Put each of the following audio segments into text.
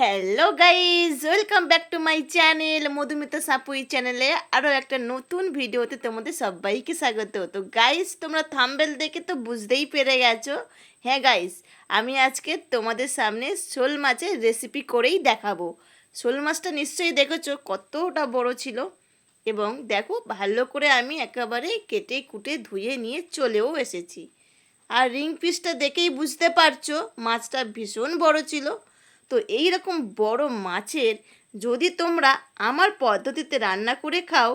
Hello guys welcome back to my channel Madhumita Sapui চ্যানেলে আরও একটা নতুন ভিডিওতে তোমাদের সবাইকে স্বাগত। তো গাইজ তোমরা থাম্বেল দেখে তো বুঝতেই পেরে গেছো। হ্যাঁ গাইজ আমি আজকে তোমাদের সামনে শোল মাছের রেসিপি করেই দেখাবো। শোল মাছটা নিশ্চয়ই দেখেছ, কতটা বড় ছিল। এবং দেখো, ভালো করে আমি একেবারে কেটে কুটে ধুয়ে নিয়ে চলেও এসেছি। আর রিং পিসটা দেখেই বুঝতে পারছ, মাছটা ভীষণ বড় ছিল। তো এই রকম বড় মাছের যদি তোমরা আমার পদ্ধতিতে রান্না করে খাও,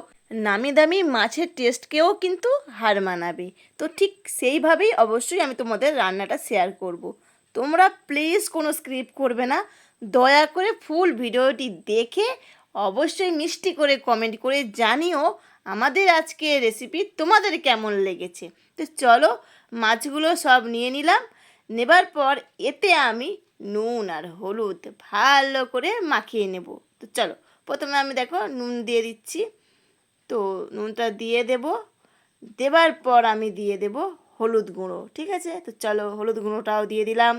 নামি দামি মাছের টেস্টকেও কিন্তু হার মানাবে। তো ঠিক সেইভাবেই অবশ্যই আমি তোমাদের রান্নাটা শেয়ার করব। তোমরা প্লিজ কোনো স্ক্রিপ্ট করবে না। দয়া করে ফুল ভিডিওটি দেখে অবশ্যই মিষ্টি করে কমেন্ট করে জানিও আমাদের আজকে রেসিপি তোমাদের কেমন লেগেছে। তো চলো মাছগুলো সব নিয়ে নিলাম। নেবার পর এতে আমি নুন আর হলুদ ভালো করে মাখিয়ে নেব। তো চলো, প্রথমে আমি দেখো নুন দিয়ে দিচ্ছি। তো নুনটা দিয়ে দেব। দেবার পর আমি দিয়ে দেব হলুদ গুঁড়ো, ঠিক আছে? তো চলো হলুদ গুঁড়োটাও দিয়ে দিলাম।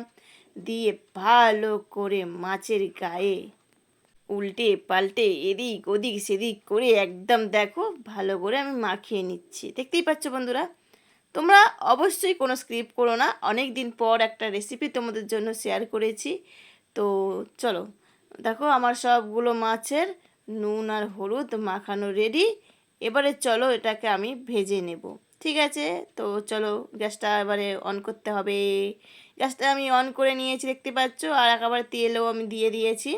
দিয়ে ভালো করে মাছের গায়ে উল্টে পাল্টে এদিক ওদিক সেদিক করে একদম দেখো ভালো করে আমি মাখিয়ে নিচ্ছি। দেখতেই পাচ্ছ বন্ধুরা? তোমরা অবশ্যই কোনো স্ক্রিপ্ট করো না। অনেক দিন পর একটা রেসিপি তোমাদের জন্য শেয়ার করেছি। তো চলো, দেখো আমার সবগুলো মাছের নুন আর হলুদ মাখানো রেডি এবারে চলো এটাকে আমি ভেজে নেব। ঠিক আছে? তো চলো, গ্যাসটা এবারে অন করতে হবে। গ্যাসটা আমি অন করে নিয়েছি, দেখতে পাচ্ছ? আর একেবারে তেলও আমি দিয়ে দিয়েছি।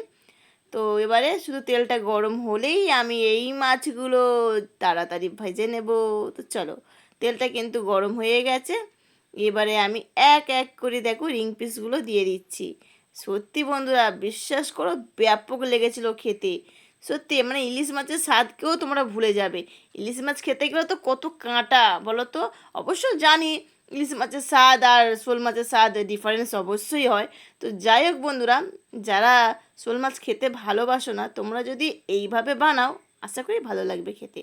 তো এবারে শুধু তেলটা গরম হলেই আমি এই মাছগুলো তাড়াতাড়ি ভেজে নেব। তো চলো তেলটা কিন্তু গরম হয়ে গেছে। এবারে আমি এক এক করে দেখো রিং পিসগুলো দিয়ে দিচ্ছি। সত্যি বন্ধুরা, বিশ্বাস করো, ব্যাপক লেগেছিল খেতে। সত্যি মানে ইলিশ মাছের স্বাদকেও তোমরা ভুলে যাবে। ইলিশ মাছ খেতে গেলে তো কত কাঁটা, বলো তো? অবশ্য জানি ইলিশ মাছের স্বাদ আর শোল মাছের স্বাদ ডিফারেন্স অবশ্যই হয়। তো যাই হোক বন্ধুরা, যারা শোল মাছ খেতে ভালোবাসো না, তোমরা যদি এইভাবে বানাও, আশা করি ভালো লাগবে খেতে।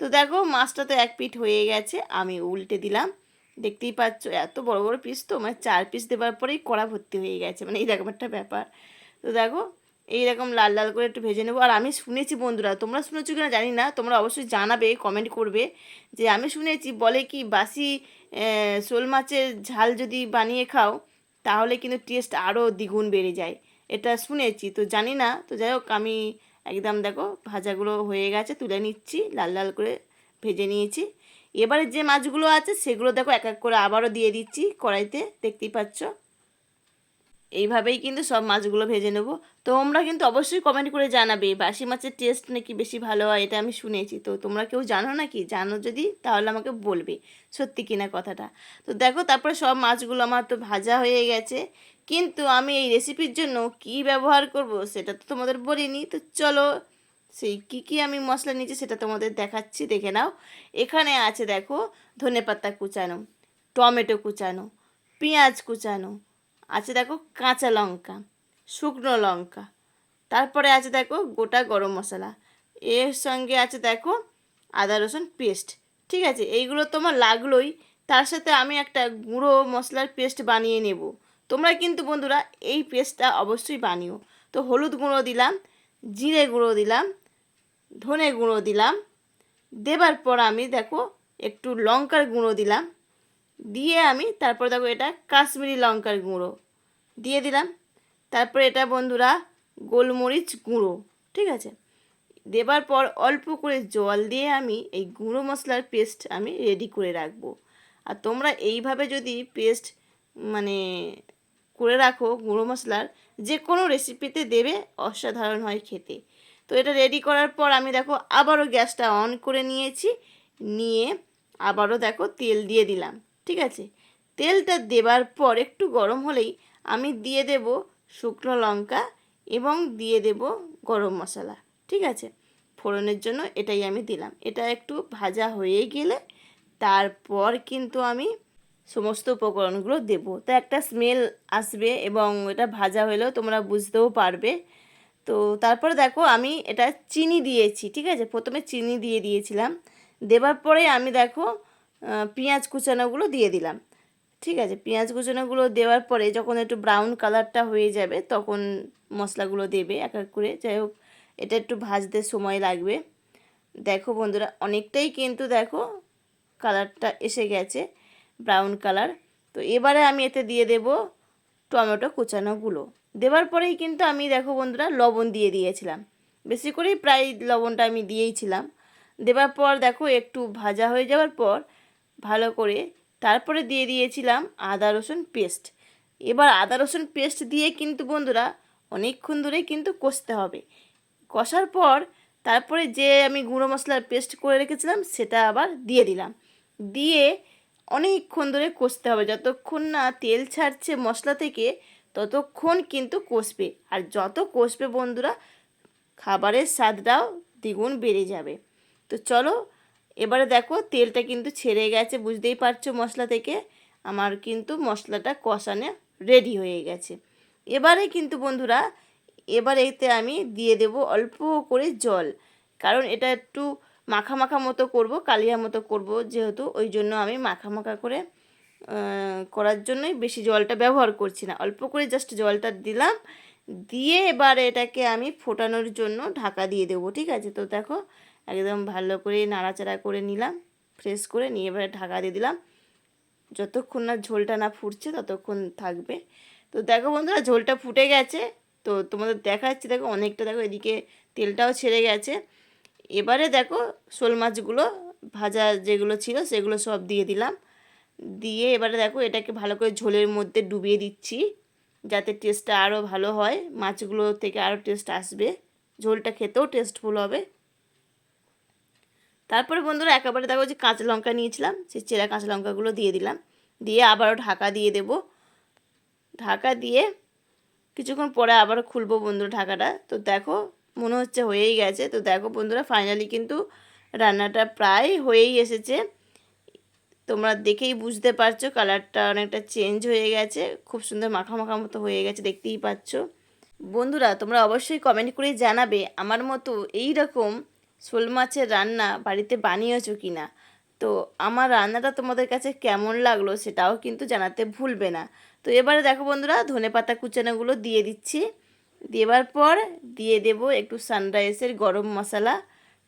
তো দেখো মাছটা তো এক পিঠ হয়ে গেছে, আমি উল্টে দিলাম। দেখতেই পাচ্ছ, এত বড় বড় পিস তো মানে চার পিস দেওয়ার পরেই কড়া ভর্তি হয়ে গেছে মানে এইরকম একটা ব্যাপার। তো দেখো এইরকম লাল লাল করে একটু ভেজে নেব। আর আমি শুনেছি বন্ধুরা, তোমরা শুনেছো কিনা জানি না, তোমরা অবশ্যই জানাবে কমেন্ট করবে, যে আমি শুনেছি বলে কি বাসি শোল মাছের ঝাল যদি বানিয়ে খাও, তাহলে কিন্তু টেস্ট আরও দ্বিগুণ বেড়ে যায়। এটা শুনেছি, তো জানি না, তো যাই হোক, আমি একদম দেখো ভাজাগুলো হয়ে গেছে, তুলে নিচ্ছি, লাল লাল করে ভেজে নিয়েছি। এবারে যে মাছগুলো আছে সেগুলো দেখো এক এক করে আবারও দিয়ে দিচ্ছি কড়াইতে, দেখতেই পাচ্ছ? এইভাবেই কিন্তু সব মাছগুলো ভেজে নেব। তোমরা কিন্তু অবশ্যই কমেন্ট করে জানাবে, বাসি মাছের টেস্ট নাকি বেশি ভালো হয় এটা আমি শুনেছি। তো তোমরা কেউ জানো নাকি? জানো যদি তাহলে আমাকে বলবে সত্যি কিনা কথাটা। তো দেখো তারপরে সব মাছগুলো আমার তো ভাজা হয়ে গেছে। কিন্তু আমি এই রেসিপির জন্য কি ব্যবহার করব সেটা তো তোমাদের বলিনি। তো চলো সেই কী কী আমি মশলা নিয়েছি সেটা তোমাদের দেখাচ্ছি, দেখে নাও। এখানে আছে দেখো ধনে পাতা কুচানো, টমেটো কুচানো, পেঁয়াজ কুচানো, আছে দেখো কাঁচা লঙ্কা, শুকনো লঙ্কা, তারপরে আছে দেখো গোটা গরম মশলা, এর সঙ্গে আছে দেখো আদা রসুন পেস্ট ঠিক আছে? এইগুলো তোমার লাগলোই, তার সাথে আমি একটা গুঁড়ো মশলার পেস্ট বানিয়ে নেব। তোমরা কিন্তু বন্ধুরা এই পেস্টটা অবশ্যই বানিও। তো হলুদ গুঁড়ো দিলাম, জিরে গুঁড়ো দিলাম, ধনে গুঁড়ো দিলাম, দেবার পর আমি দেখো একটু লঙ্কার গুঁড়ো দিলাম, দিয়ে আমি তারপর দেখো এটা কাশ্মীরি লঙ্কার গুঁড়ো দিয়ে দিলাম। তারপর এটা বন্ধুরা গোলমরিচ গুঁড়ো, ঠিক আছে? দেবার পর অল্প করে জল দিয়ে আমি এই গুঁড়ো মশলার পেস্ট আমি রেডি করে রাখব। আর তোমরা এইভাবে যদি পেস্ট মানে করে রাখো গুঁড়ো মশলার যে কোনো রেসিপিতে দেবে অসাধারণ হয় খেতে। তো এটা রেডি করার পর আমি দেখো আবারও গ্যাসটা অন করে নিয়েছি, নিয়ে আবারও দেখো তেল দিয়ে দিলাম, ঠিক আছে? তেলটা দেবার পর একটু গরম হলেই আমি দিয়ে দেব শুকনো লঙ্কা এবং দিয়ে দেব গরম মশলা, ঠিক আছে? ফোড়নের জন্য এটাই আমি দিলাম। এটা একটু ভাজা হয়ে গেলে তারপর কিন্তু আমি সমস্ত উপকরণগুলো দেব। তো একটা স্মেল আসবে এবং এটা ভাজা হলেও তোমরা বুঝতেও পারবে। তো তারপরে দেখো আমি এটা চিনি দিয়েছি, ঠিক আছে? প্রথমে চিনি দিয়ে দিয়েছিলাম। দেবার পরে আমি দেখো পেঁয়াজ কুচানোগুলো দিয়ে দিলাম। ঠিক আছে? পেঁয়াজ কুচানোগুলো দেওয়ার পরে যখন একটু ব্রাউন কালারটা হয়ে যাবে, তখন মশলাগুলো দেবে এক এক করে। যাই হোক, এটা একটু ভাজতে সময় লাগবে। দেখো বন্ধুরা, অনেকটাই কিন্তু দেখো কালারটা এসে গেছে। Brown colour. তো এবারে আমি এতে দিয়ে দেব টমেটো কুচানোগুলো। দেওয়ার পরেই কিন্তু আমি দেখো বন্ধুরা, লবণ দিয়ে দিয়েছিলাম। বেশি করেই প্রায় লবণটা আমি দিয়েইছিলাম দেওয়ার পর দেখো একটু ভাজা হয়ে যাওয়ার পর ভালো করে তারপরে দিয়ে দিয়েছিলাম আদা রসুন পেস্ট। এবার আদা রসুন পেস্ট দিয়ে কিন্তু বন্ধুরা অনেকক্ষণ ধরে কিন্তু কষতে হবে। কষার পর তারপরে যে আমি গুঁড়ো মশলার পেস্ট করে রেখেছিলাম সেটা আবার দিয়ে দিলাম। দিয়ে অনেকক্ষণ ধরে কষতে হবে। যতক্ষণ না তেল ছাড়ছে মশলা থেকে, ততক্ষণ কিন্তু কষবে। আর যত কষবে বন্ধুরা, খাবারের স্বাদটাও দ্বিগুণ বেড়ে যাবে। তো চলো, এবারে দেখো তেলটা কিন্তু ছেড়ে গেছে, বুঝতেই পারছ মশলা থেকে। আমার কিন্তু মশলাটা কষানো রেডি হয়ে গেছে। এবারে কিন্তু বন্ধুরা এবার এতে আমি দিয়ে দেব অল্প করে জল। কারণ এটা একটু মাখা মাখা মতো করব, কালিয়া মতো করব, যেহেতু ওই জন্য আমি মাখা মাখা করে করার জন্যই বেশি জলটা ব্যবহার করছি না। অল্প করে জাস্ট জলটা দিলাম, দিয়ে এবার এটাকে আমি ফোটানোর জন্য ঢাকা দিয়ে দেবো, ঠিক আছে? তো দেখো, একদম ভালো করে নাড়াচাড়া করে নিলাম ফ্রেশ করে নিয়ে এবারে ঢাকা দিয়ে দিলাম। যতক্ষণ না ঝোলটা না ফুটছে ততক্ষণ থাকবে। তো দেখো বন্ধুরা, ঝোলটা ফুটে গেছে। তো তোমাদের দেখাচ্ছি, দেখো অনেকটা, দেখো এদিকে তেলটাও ছেড়ে গেছে। এবারে দেখো শোল মাছগুলো ভাজা যেগুলো ছিল সেগুলো সব দিয়ে দিলাম। দিয়ে এবারে দেখো এটাকে ভালো করে ঝোলের মধ্যে ডুবিয়ে দিচ্ছি যাতে টেস্টটা আরও ভালো হয়। মাছগুলো থেকে আরও টেস্ট আসবে। ঝোলটা খেতেও টেস্টফুল হবে। তারপরে বন্ধুরা একেবারে দেখো যে কাঁচা লঙ্কা নিয়েছিলাম সেই চেরা কাঁচা লঙ্কাগুলো দিয়ে দিলাম। দিয়ে আবারও ঢাকা দিয়ে দেব। ঢাকা দিয়ে কিছুক্ষণ পরে আবারও খুলবো বন্ধুরা ঢাকাটা। তো দেখো মনে হচ্ছে হয়েই গেছে। তো দেখো বন্ধুরা ফাইনালি কিন্তু রান্নাটা প্রায় হয়েই এসেছে। তোমরা দেখেই বুঝতে পারছ কালারটা অনেকটা চেঞ্জ হয়ে গেছে। খুব সুন্দর মাখা মাখা মতো হয়ে গেছে, দেখতেই পাচ্ছ। বন্ধুরা, তোমরা অবশ্যই কমেন্ট করে জানাবে আমার মতো এই রকম শোল মাছের রান্না বাড়িতে বানিয়েছো কি না তো আমার রান্নাটা তোমাদের কাছে কেমন লাগল সেটাও কিন্তু জানাতে ভুলবে না। তো এবারে দেখো বন্ধুরা ধনে পাতা কুচানোগুলো দিয়ে দিচ্ছি। দেওয়ার পর দিয়ে দেব একটু সানরাইসের গরম মশলা,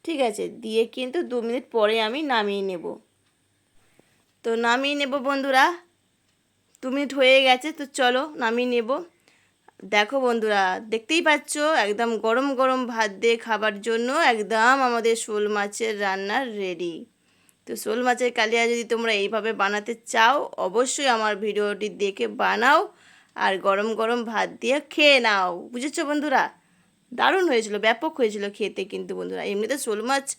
ঠিক আছে? দিয়ে কিন্তু দু মিনিট পরে আমি নামিয়ে নেব। তো নামিয়ে নেব বন্ধুরা, দু মিনিট হয়ে গেছে, তো চলো নামিয়ে নেব। দেখো বন্ধুরা, দেখতেই পাচ্ছ, একদম গরম গরম ভাত দিয়ে খাবার জন্য একদম আমাদের শোল মাছের রান্নার রেডি তো শোল মাছের কালিয়া যদি তোমরা এইভাবে বানাতে চাও, অবশ্যই আমার ভিডিওটি দেখে বানাও। আর গরম গরম ভাত দিয়ে খেয়ে নাও। বুঝেছ বন্ধুরা? দারুণ হয়েছিল, ব্যাপক হয়েছিল খেতে কিন্তু বন্ধুরা। এমনিতে শোল মাছ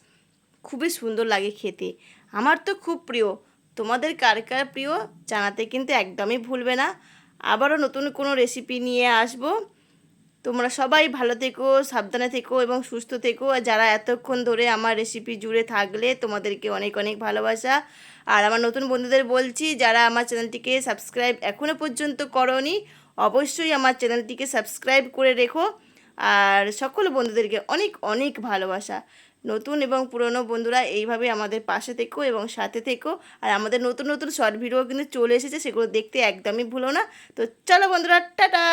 খুবই সুন্দর লাগে খেতে। আমার তো খুব প্রিয়। তোমাদের কার কার প্রিয় জানাতে কিন্তু একদমই ভুলবে না। আবারও নতুন কোনো রেসিপি নিয়ে আসব। তোমরা সবাই ভালো থেকো, সাবধানে থেকো এবং সুস্থ থেকো। আর যারা এতক্ষণ ধরে আমার রেসিপি জুড়ে থাকলে তোমাদেরকে অনেক অনেক ভালোবাসা। আর আমার নতুন বন্ধুদের বলছি, যারা আমার চ্যানেলটিকে সাবস্ক্রাইব এখনও পর্যন্ত করনি, অবশ্যই আমার চ্যানেলটিকে সাবস্ক্রাইব করে রেখো। আর সকল বন্ধুদেরকে অনেক অনেক ভালোবাসা। নতুন এবং পুরনো বন্ধুরা এইভাবে আমাদের পাশে থেকো এবং সাথে থেকো। আর আমাদের নতুন নতুন শর্ট ভিডিও কিন্তু চলে এসেছে, সেগুলো দেখতে একদমই ভুলো না। তো চলো বন্ধুরা, টাটা!